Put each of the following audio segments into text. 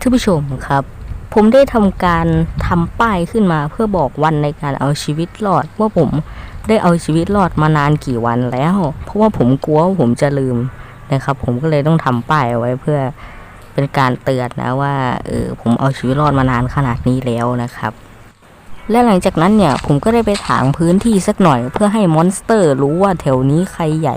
ท่านผู้ชมครับ ผมได้ทำการทำป้ายขึ้นมาเพื่อบอกวันในการเอาชีวิตรอด ว่าผมได้เอาชีวิตรอดมานานกี่วันแล้ว เพราะว่าผมกลัวว่าผมจะลืมนะครับ ผมก็เลยต้องทำป้ายเอาไว้เพื่อเป็นการเตือนนะว่าเออผมเอาชีวิตรอดมานานขนาดนี้แล้วนะครับ และหลังจากนั้นเนี่ยผมก็ได้ไปถางพื้นที่สักหน่อย เพื่อให้มอนสเตอร์รู้ว่าแถวนี้ใครใหญ่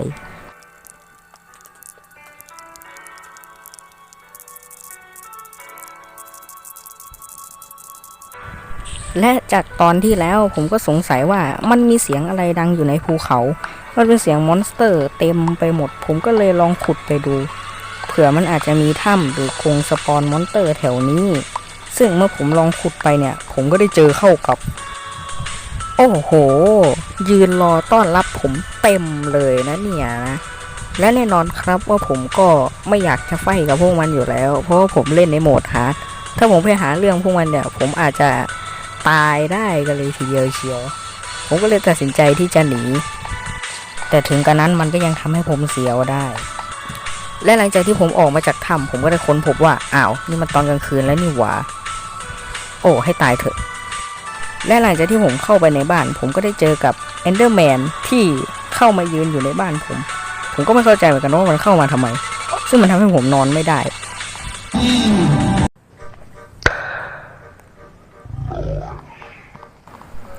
และจากตอนที่แล้วผมก็สงสัยว่ามันมีเสียงอะไรดังอยู่ในภูเขา มันเป็นเสียงมอนสเตอร์เต็มไปหมด ผมก็เลยลองขุดไปดู เผื่อมันอาจจะมีถ้ำหรือโครงสปอนมอนสเตอร์แถวนี้ ซึ่งเมื่อผมลองขุดไปเนี่ย ผมก็ได้เจอเข้ากับ โอ้โห ยืนรอต้อนรับผมเต็มเลยนะเนี่ยนะและแน่นอนครับว่าผมก็ไม่อยากจะไฟกับพวกมันอยู่แล้ว เพราะว่าผมเล่นในโหมดฮาร์ดถ้าผมไปหาเรื่องพวกมันเนี่ย ผมอาจจะ ตายได้กันเลยทีเดียวเชียว ผมก็เลยตัดสินใจที่จะหนี แต่ถึงกระนั้นมันก็ยังทำให้ผมเสียวได้ และหลังจากที่ผมออกมาจากถ้ำผมก็ได้ค้นพบว่าอ้าวนี่มันตอนกลางคืนแล้วนี่หว่า โอ้ให้ตายเถอะ และหลังจากที่ผมเข้าไปในบ้าน ผมก็ได้เจอกับเอนเดอร์แมนที่เข้ามายืนอยู่ในบ้านผม ผมก็ไม่เข้าใจเหมือนกันว่ามันเข้ามาทำไม ซึ่งมันทำให้ผมนอนไม่ได้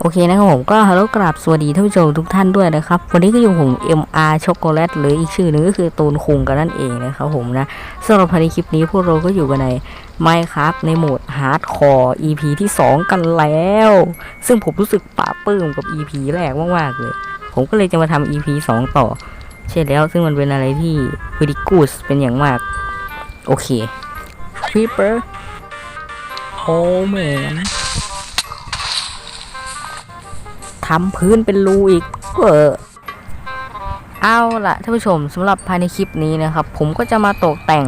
โอเคนะครับผมก็ฮัลโหลกราบสวัสดีท่านผู้ชมทุกท่านด้วยนะครับ วันนี้ก็อยู่ผม MR ช็อกโกแลตหรืออีกชื่อหนึ่งก็คือตูนคุงกันนั่นเองนะครับผมนะสำหรับในคลิปนี้พวกเราก็อยู่กันใน Minecraft ในโหมด Hardcore EP ที่ 2 กันแล้ว ซึ่งผมรู้สึกปลาปลื้มกับ EP แรกมากๆเลย ผมก็เลยจะมาทำ EP 2 ต่อ ใช่แล้วซึ่งมันเป็นอะไรที่ very good เป็นอย่างมาก โอเค Creeper Oh man ทำพื้นเป็นรูอีกเออเอาละท่านผู้ชมสำหรับภายในคลิปนี้นะครับ ผมก็จะมาตกแต่ง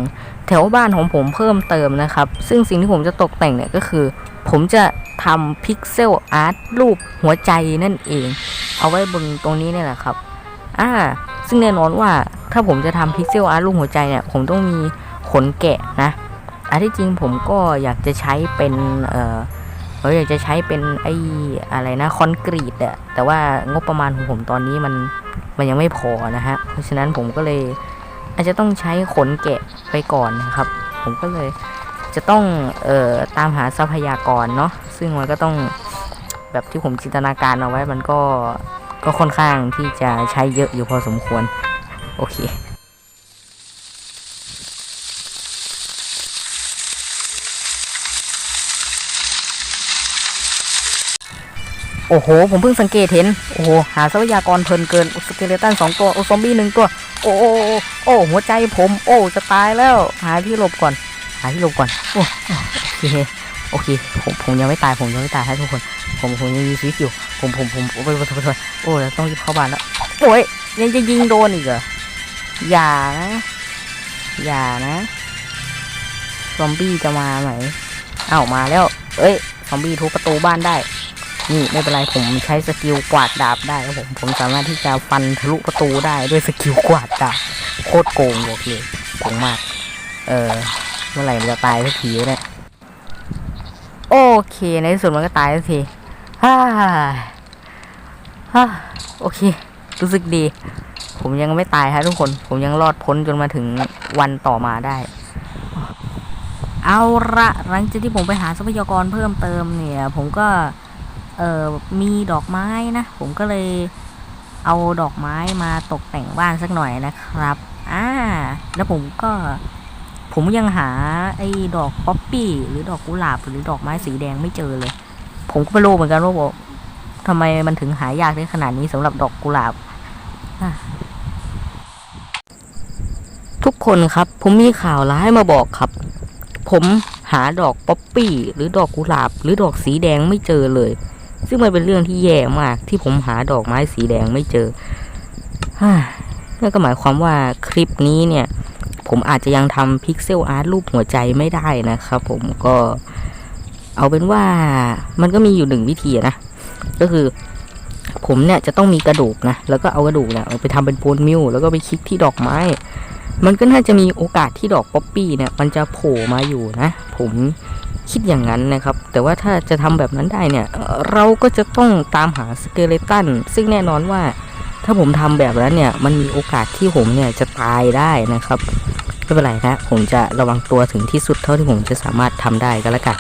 แถวบ้านของผมเพิ่มเติมนะครับ ซึ่งสิ่งที่ผมจะตกแต่งเนี่ยก็คือ ผมจะทำพิกเซลอาร์ตรูปหัวใจนั่นเอง เอาไว้บนตรงนี้เนี่ยแหละครับอ่าซึ่งแน่นอนว่าถ้าผมจะทำพิกเซลอาร์ตรูปหัวใจเนี่ย ผมต้องมีขนแกะนะอันที่จริงผมก็อยากจะใช้เป็นเอ่อ เราอยากจะใช้เป็นไอ้อะไรนะคอนกรีตอะแต่ว่างบประมาณของผมตอนนี้มันมันยังไม่พอนะฮะ เพราะฉะนั้นผมก็เลยอาจจะต้องใช้ขนแกะไปก่อนนะครับ ผมก็เลยจะต้องเอ่อตามหาทรัพยากรเนาะซึ่งมันก็ต้องแบบที่ผมจินตนาการเอาไว้มันก็ก็ค่อนข้างที่จะใช้เยอะอยู่พอสมควร โอเค โอ้โห ผมเพิ่งสังเกตเห็น โอ้โห หาทรัพยากรเพลินเกิน สเกเลตันสองตัว โอ้ซอมบี้หนึ่งตัว โอ้โอ้โอ้หัวใจผม โอ้ จะตายแล้ว หาที่หลบก่อน หาที่หลบก่อน โอ้โอเค โอเค ผม ผมยังไม่ตาย ผมยังไม่ตายครับทุกคน ผม ผมยังมีชีวิตอยู่ ผม ผม ผมโอ้ยโอ้ยโอ้ยโอ้ยต้องรีบเข้าบ้านแล้ว โอ้ย ยังจะยิงโดนอีกเหรอ อย่านะ อย่านะ ซอมบี้จะมาไหมเอ้ามาแล้ว เอ้ย ซอมบี้ทุบประตูบ้านได้ นี่ไม่เป็นไรผมใช้สกิลกวาดดาบได้ครับผม ผมสามารถที่จะฟันทะลุประตูได้ด้วยสกิลกวาดดาบโคตรโกงบอกเลยโกงมาก เออเมื่อไหร่มันจะตายสักทีเนี่ยโอเคในที่สุดมันก็ตายสักทีฮ่าฮ่าโอเค รู้สึกดี ผมยังไม่ตายครับทุกคน ผมยังรอดพ้นจนมาถึงวันต่อมาได้เอาละหลังจากที่ผมไปหาทรัพยากรเพิ่มเติมเนี่ย ผมก็ เอ่อมีดอกไม้นะ ผมก็เลยเอาดอกไม้มาตกแต่งบ้านสักหน่อยนะครับอ่าแล้วผมก็ ผมยังหาไอ้ดอกป๊อปปี้หรือดอกกุหลาบหรือดอกไม้สีแดงไม่เจอเลย ผมก็ไม่รู้เหมือนกันว่าบอกทำไมมันถึงหายากได้ขนาดนี้สำหรับดอกกุหลาบทุกคนครับ ผมมีข่าวร้ายมาบอกครับ ผมหาดอกป๊อปปี้ หรือดอกกุหลาบ หรือดอกสีแดงไม่เจอเลย ซึ่งมันเป็นเรื่องที่แย่มากที่ผมหาดอกไม้สีแดงไม่เจอฮ่านั่นก็หมายความว่าคลิปนี้เนี่ย ผมอาจจะยังทำพิกเซลอาร์ตรูปหัวใจไม่ได้นะครับผมก็เอาเป็นว่ามันก็มีอยู่หนึ่งวิธีนะ ก็คือ ผมเนี่ยจะต้องมีกระดูกนะ แล้วก็เอากระดูกเนี่ยไปทำเป็นโบนมิลแล้วก็ไปคลิกที่ดอกไม้ มันก็น่าจะมีโอกาสที่ดอกป๊อปปี้เนี่ย มันจะโผล่มาอยู่นะ ผม คิดอย่างนั้นนะครับ แต่ว่าถ้าจะทำแบบนั้นได้เนี่ย เราก็จะต้องตามหาสเกเลตัน ซึ่งแน่นอนว่าถ้าผมทำแบบนั้นเนี่ย มันมีโอกาสที่ผมเนี่ยจะตายได้นะครับ ไม่เป็นไรนะ ผมจะระวังตัวถึงที่สุดเท่าที่ผมจะสามารถทำได้ก็แล้วกัน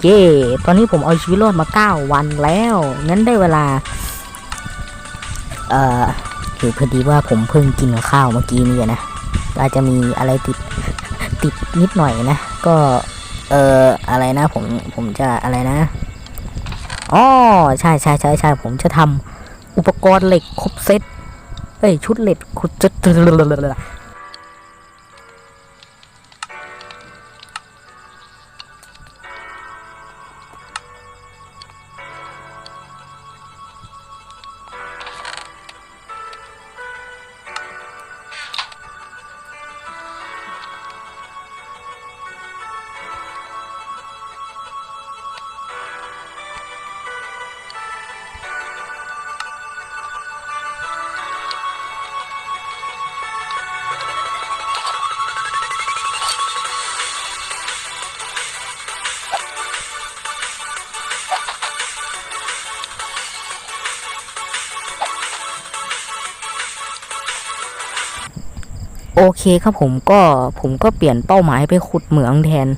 เย่ตอนนี้ผมเอาชีวิตรอดมา 9 วันแล้ว งั้นได้เวลา เอ่อคือพอดีว่าผมเพิ่งกินข้าวเมื่อกี้นี่นะ อาจจะมีอะไรติดติดนิดหน่อยนะ ก็ เอ่อ อะไรนะ ผม ผมจะอะไรนะอ๋อใช่ใช่ใช่ใช่ผมจะทำอุปกรณ์เหล็กครบเซตเอ้ย ชุดเหล็กขุดจะ โอเคครับผมก็ผมก็เปลี่ยนเป้าหมายไปขุดเหมืองแทน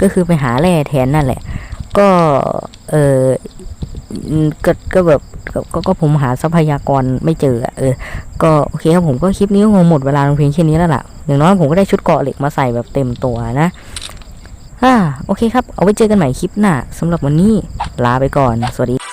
ก็คือไปหาแร่แทนนั่นแหละ ก็เออก็ก็แบบก็ก็ผมหาทรัพยากรไม่เจออะเออ ก็โอเคครับผมก็คลิปนี้คงหมดเวลาลงเพียงแค่นี้แล้วล่ะอย่างน้อยผมก็ได้ชุดเกาะเหล็กมาใส่แบบเต็มตัวนะอ่าโอเคครับ เอาไว้เจอกันใหม่คลิปหน้าสำหรับวันนี้ลาไปก่อน สวัสดี